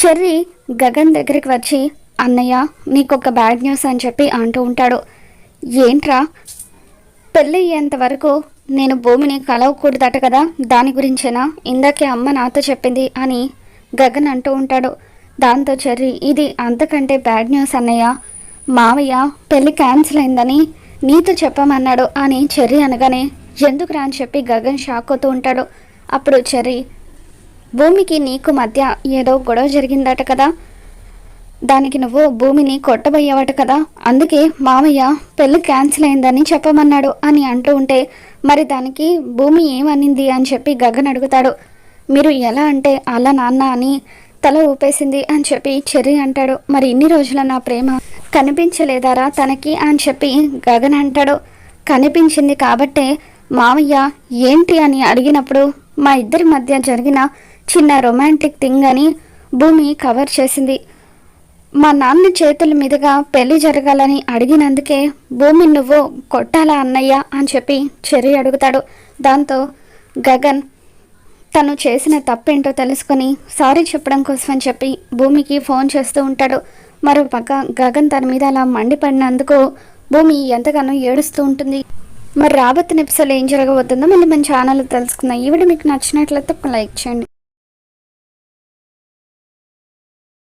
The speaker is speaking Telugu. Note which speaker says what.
Speaker 1: చెర్రీ గగన్ దగ్గరికి వచ్చి అన్నయ్య నీకొక బ్యాడ్ న్యూస్ అని చెప్పి అంటూ ఉంటాడు. ఏంట్రా? పెళ్ళయ్యేంత వరకు నేను భూమిని కలవకూడదట కదా? దాని గురించేనా? ఇందాకే అమ్మ నాతో చెప్పింది అని గగన్ అంటూ ఉంటాడు. దాంతో చెర్రీ ఇది అంతకంటే బ్యాడ్ న్యూస్ అన్నయ్య. మావయ్య పెళ్ళి క్యాన్సిల్ అయిందని నీతో చెప్పమన్నాడు అని చెర్రీ అనగానే ఎందుకురా? అని చెప్పి గగన్ షాక్ అవుతూ ఉంటాడు. అప్పుడు చెర్రీ భూమికి నీకు మధ్య ఏదో గొడవ జరిగిందట కదా. దానికి నువ్వు భూమిని కొట్టబోయేవాట కదా. అందుకే మామయ్య పెళ్ళి క్యాన్సిల్ అయిందని చెప్పమన్నాడు అని అంటూ ఉంటే మరి దానికి భూమి ఏమనింది అని చెప్పి గగన్ అడుగుతాడు. మీరు ఎలా అంటే అలా నాన్న అని తల ఊపేసింది అని చెప్పి చెర్రీ అంటాడు. మరి ఇన్ని రోజుల నా ప్రేమ కనిపించలేదారా తనకి అని చెప్పి గగన్ అంటాడు. కనిపించింది కాబట్టే మామయ్య ఏంటి అని అడిగినప్పుడు మా ఇద్దరి మధ్య జరిగిన చిన్న రొమాంటిక్ థింగ్ అని భూమి కవర్ చేసింది. మా నాన్న చేతుల మీదుగా పెళ్ళి జరగాలని అడిగినందుకే భూమి నువ్వు కొట్టాలా అన్నయ్య అని చెప్పి చెర్రి అడుగుతాడు. దాంతో గగన్ తను చేసిన తప్పేంటో తెలుసుకొని సారీ చెప్పడం కోసం అని చెప్పి భూమికి ఫోన్ చేస్తూ ఉంటాడు. మరో పక్క గగన్ తన మీద అలా మండిపడినందుకు భూమి ఎంతగానో ఏడుస్తూ ఉంటుంది. మరి రాబోతున్న ఎపిసోడ్ ఏం జరగబోతుందో మళ్ళీ మన ఛానల్ తెలుసుకుందాం. ఈ వీడియో మీకు నచ్చినట్లయితే ఒక లైక్ చేయండి.